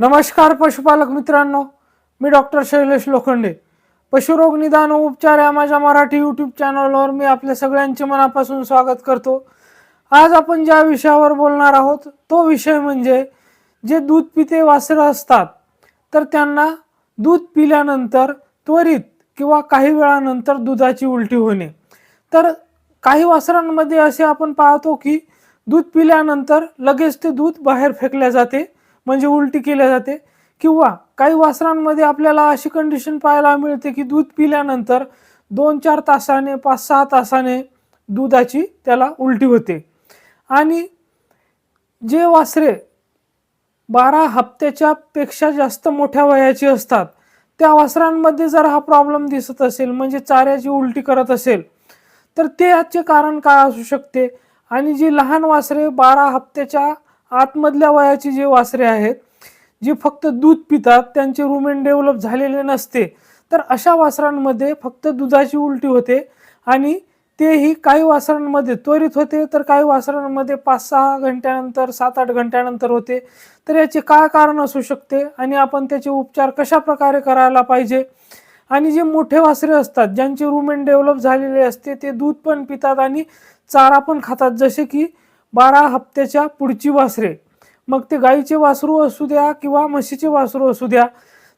नमस्कार पशुपालक मित्रांनो मी डॉक्टर शैलेश लोखंडे. पशुरोग निदान उपचार या माझ्या मराठी यूट्यूब चॅनलवर मी आपल्या सगळ्यांचे मनापासून स्वागत करतो. आज आपण ज्या विषयावर बोलणार आहोत तो विषय म्हणजे जे दूध पिते वासरं असतात तर त्यांना दूध पिल्यानंतर त्वरित किंवा काही वेळानंतर दुधाची उलटी होणे. तर काही वासरांमध्ये असे आपण पाहतो की दूध पिल्यानंतर लगेच ते दूध बाहेर फेकले जाते. म्हणजे उलटी केल्या जाते. किंवा काही वासरांमध्ये आपल्याला अशी कंडिशन पाहायला मिळते की दूध पिल्यानंतर दोन चार तासाने पाच सहा तासाने दुधाची त्याला उलटी होते. आणि जे वासरे बारा हप्त्याच्या पेक्षा जास्त मोठ्या वयाची असतात त्या वासरांमध्ये जर हा प्रॉब्लेम दिसत असेल म्हणजे चाऱ्याची उलटी करत असेल तर ते याचे कारण काय असू शकते? आणि जी लहान वासरे बारा हप्त्याच्या आतमधल्या वयाची जे वासरे आहेत जे फक्त दूध पितात त्यांचे रुमेन डेव्हलप झालेले नसते तर अशा वासरांमध्ये फक्त दुधाची उलटी होते आणि तेही काही वासरांमध्ये त्वरित होते तर काही वासरांमध्ये पाच सहा घंट्यानंतर सात आठ घंट्यानंतर होते. तर याचे काय कारण असू शकते आणि आपण त्याचे उपचार कशा प्रकारे करायला पाहिजे? आणि जे मोठे वासरे असतात ज्यांचे रुमेन डेव्हलप झालेले असते ते दूध पण पितात आणि चारा पण खातात. जसे की बारा हप्त्याच्या पुढची वासरे. मग ते गाईचे वासरू असू द्या किंवा म्हशीचे वासरू असू द्या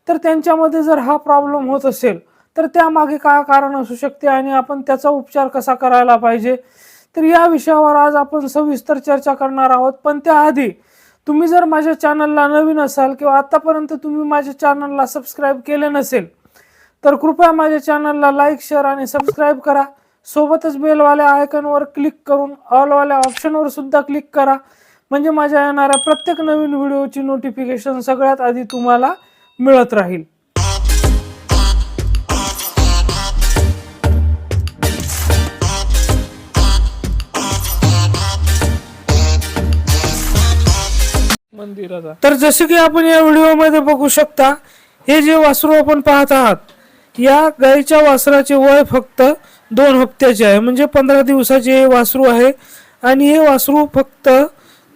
तर त्यांच्यामध्ये जर हा प्रॉब्लेम होत असेल तर त्यामागे काय कारण असू शकते आणि आपण त्याचा उपचार कसा करायला पाहिजे? तर या विषयावर आज आपण सविस्तर चर्चा करणार आहोत. पण त्याआधी तुम्ही जर माझ्या चॅनलला नवीन असाल किंवा आतापर्यंत तुम्ही माझ्या चॅनलला सबस्क्राईब केले नसेल तर कृपया माझ्या चॅनलला लाईक शेअर आणि सबस्क्राईब करा. सोबतच बेलवाल्या आयकॉनवर क्लिक करून ऑलवाल्या ऑप्शनवर सुद्धा क्लिक करा. म्हणजे माझ्या येणाऱ्या प्रत्येक नवीन व्हिडिओची नोटिफिकेशन सगळ्यात आधी तुम्हाला मिळत राहील. मंदिराचा. तर जसे की आपण या व्हिडिओमध्ये बघू शकता हे जे वासरू आपण पाहत आहात या गाईच्या वासराचे वय फक्त दोन हप्त्याचे आहे. म्हणजे पंधरा दिवसाचे हे वासरू आहे आणि हे वासरू फक्त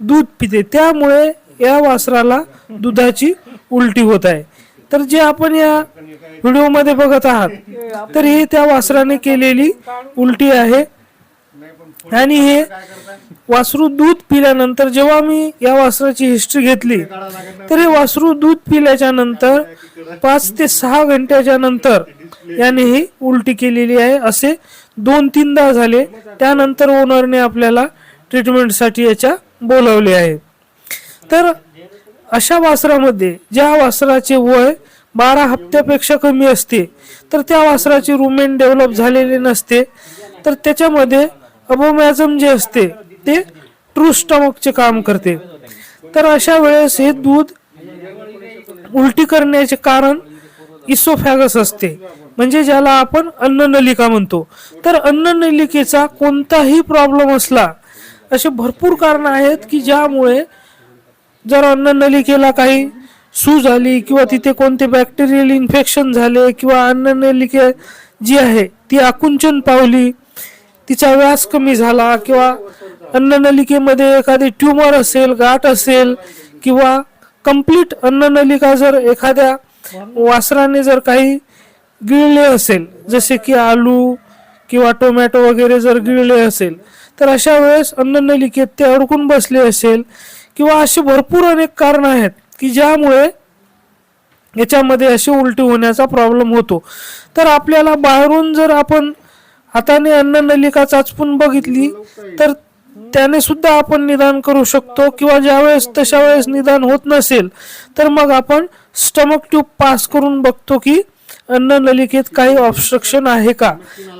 दूध पिते. त्यामुळे या वासराला दुधाची उलटी होत आहे. तर जे आपण या व्हिडिओमध्ये बघत आहात तर ही त्या वासराने केलेली उलटी आहे. आणि हे वासरू दूध पिल्यानंतर जेव्हा मी या वासराची हिस्ट्री घेतली तर हे वासरू दूध पिल्याच्या नंतर पाच ते सहा घंट्याच्या नंतर याने ही उलटी केलेली आहे. असे दोन तीनदा झाले. त्यानंतर ओनरने आपल्याला ट्रीटमेंटसाठी याच्या बोलावले आहे. तर अशा वासरामध्ये ज्या वासराचे वय बारा हप्त्यापेक्षा कमी असते तर त्या वासराचे रुमेन डेव्हलप झालेले नसते. तर त्याच्यामध्ये अबोमॅझम जे असते ते ट्रू स्टमकचे काम करते. तर अशा वेळेस हे दूध उलटी करण्याचे कारण इसोफॅगस असते. म्हणजे ज्याला आपण अन्ननलिका म्हणतो. तर अन्ननलिकेचा कोणताही प्रॉब्लेम असला असे भरपूर कारणं आहेत की ज्यामुळे जर अन्ननलिकेला काही सूज आली किंवा तिथे कोणते बॅक्टेरियल इन्फेक्शन झाले किंवा अन्ननलिके जी आहे ती आकुंचन पावली तिचा व्यास कमी झाला किंवा अन्ननलिकेमध्ये एखादी ट्यूमर असेल गाठ असेल किंवा कंप्लीट अन्ननलिका जर एखाद्या वासराने जर काही गिळले असेल जसे की आलू किंवा टोमॅटो वगैरे जर गिळले असेल तर अशा वेळेस अन्ननलिकेत ते अडकून बसले असेल किंवा असे भरपूर अनेक कारणं आहेत की ज्यामुळे याच्यामध्ये अशी उलटी होण्याचा प्रॉब्लेम होतो. तर आपल्याला बाहेरून जर आपण हाताने अन्ननलिका चाचपून बघितली. तर त्याने सुद्धा आपण निदान करू शकतो किंवा ज्यावेळेस तशा वेळेस निदान होत नसेल तर मग आपण स्टमक ट्यूब पास करून बघतो की अन्ननलिकेत काही ऑब्स्ट्रक्शन आहे का?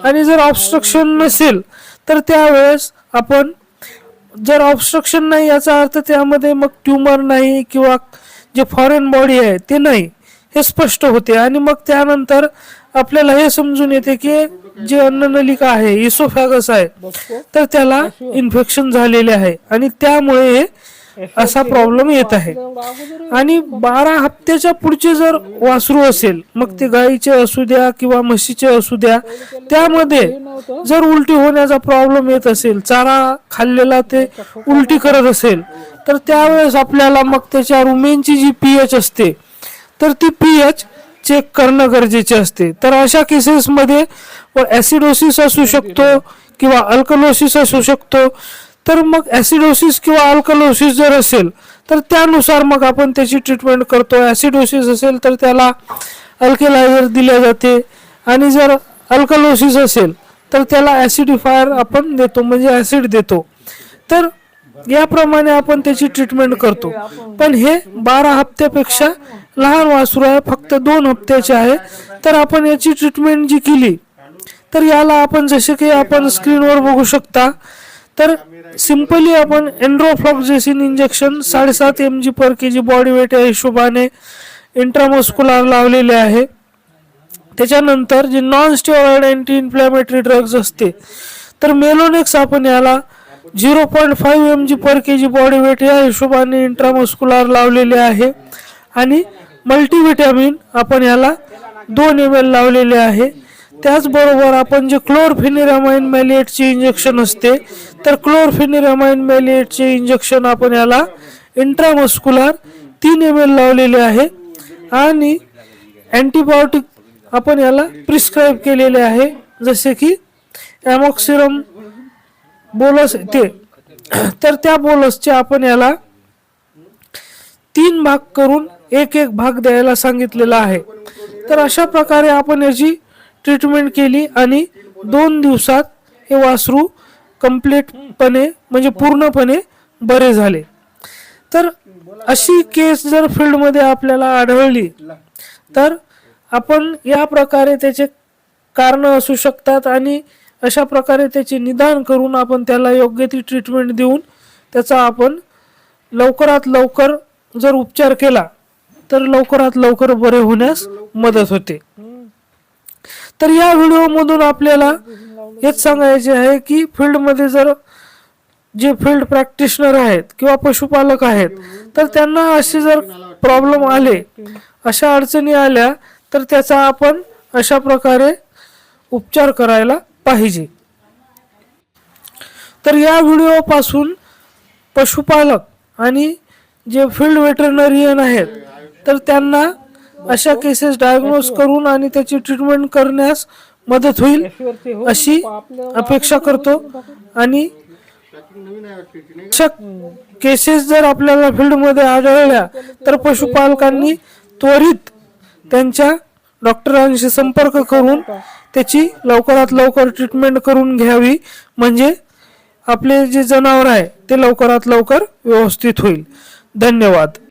आणि जर ऑब्स्ट्रक्शन नसेल तर त्यावेळेस आपण जर ऑब्स्ट्रक्शन नाही याचा अर्थ त्यामध्ये मग ट्यूमर नाही किंवा जे फॉरेन बॉडी आहे ते नाही हे स्पष्ट होते. आणि मग त्यानंतर आपल्याला हे समजून येते की जे अन्ननलिका आहे इसोफॅगस आहे तर त्याला इन्फेक्शन झालेले आहे. आणि त्यामुळे असा प्रॉब्लेम येत आहे. आणि बारा हप्त्याच्या पुढचे जर वासरू असेल मग ते गाईचे असू द्या किंवा म्हशीचे असू द्या त्यामध्ये जर उलटी होण्याचा प्रॉब्लेम येत असेल चारा खाल्लेला ते उलटी करत असेल तर त्यावेळेस आपल्याला मग त्याच्या रुमेनची जी पी एच असते तर ती पी एच चेक करणं गरजेचे असते. तर अशा केसेसमध्ये ॲसिडोसिस असू शकतो किंवा अल्कलोसिस असू शकतो. तर मग ॲसिडोसिस किंवा अल्कलोसिस जर असेल तर त्यानुसार मग आपण त्याची ट्रीटमेंट करतो. ॲसिडोसिस असेल तर त्याला अल्केलायझर दिले जाते. आणि जर अल्कलोसिस असेल तर त्याला ॲसिडिफायर आपण देतो म्हणजे ॲसिड देतो. तर याप्रमाणे आपण त्याची ट्रीटमेंट करतो. पण हे बारा हप्त्यापेक्षा लहान वासरू आहे फक्त दोन हप्त्याचे आहे तर आपण याची ट्रीटमेंट जी केली तर याला आपण जसे की आपण स्क्रीनवर बघू शकता तर सिम्पली आपण एन्ड्रोफ्लॉक्झेसिन इंजेक्शन साडेसात M G per K G body weight या हिशोबाने इंट्रामस्कुलार लावलेले आहे. त्याच्यानंतर जे non steroid anti inflammatory drugs असते तर मेलोनेक्स आपण याला zero point five M G per K G body weight या हिशोबाने इंट्रामस्कुलार लावलेले आहे. आणि मल्टीव्हिटॅमिन आपण याला दोन एम एल लावलेले आहे. त्याचबरोबर आपण जे क्लोरफिनिरामाइन मॅलिएटचे इंजेक्शन असते तर क्लोरफिनिरामाइन मॅलिएटचे इंजेक्शन आपण याला इंट्रामस्कुलर तीन एम एल लावलेले आहे आणि अँटीबायोटिक आपण याला प्रिस्क्राईब केलेले आहे जसे की ॲमॉक्सिरम बोलस ते. तर त्या बोलसचे आपण याला तीन भाग करून एक एक भाग द्यायला सांगितलेला आहे. तर अशा प्रकारे आपण याची ट्रीटमेंट केली आणि दोन दिवसात हे वासरू कम्प्लीटपणे म्हणजे पूर्णपणे बरे झाले. तर अशी केस जर फील्डमध्ये आपल्याला आढळली तर आपण या प्रकारे त्याचे कारण असू शकतात आणि अशा प्रकारे त्याचे निदान करून आपण त्याला योग्य ती ट्रीटमेंट देऊन त्याचा आपण लवकरात लवकर जर उपचार केला तर लवकरात लवकर बरे होण्यास मदत होते. तर या व्हिडिओमधून आपल्याला हेच सांगायचे आहे की फील्डमध्ये जर जे फील्ड प्रॅक्टिशनर आहेत किंवा पशुपालक आहेत तर त्यांना असे जर प्रॉब्लेम आले अशा अडचणी आल्या तर त्याचा आपण अशा प्रकारे उपचार करायला पाहिजे. तर या व्हिडिओपासून पशुपालक आणि जे फील्ड वेटरनरियन आहेत तर त्यांना अशा केसेस डायग्नोज करून आणि त्याची ट्रीटमेंट करण्यास मदत होईल अशी अपेक्षा करतो. आणि अशा केसेस जर आपल्याला फील्डमध्ये आढळल्या तर पशुपालकांनी त्वरित त्यांच्या डॉक्टरांशी संपर्क करून त्याची लवकरात लवकर ट्रीटमेंट करून घ्यावी. म्हणजे आपले जे जनावर आहे ते लवकरात लवकर व्यवस्थित होईल. धन्यवाद.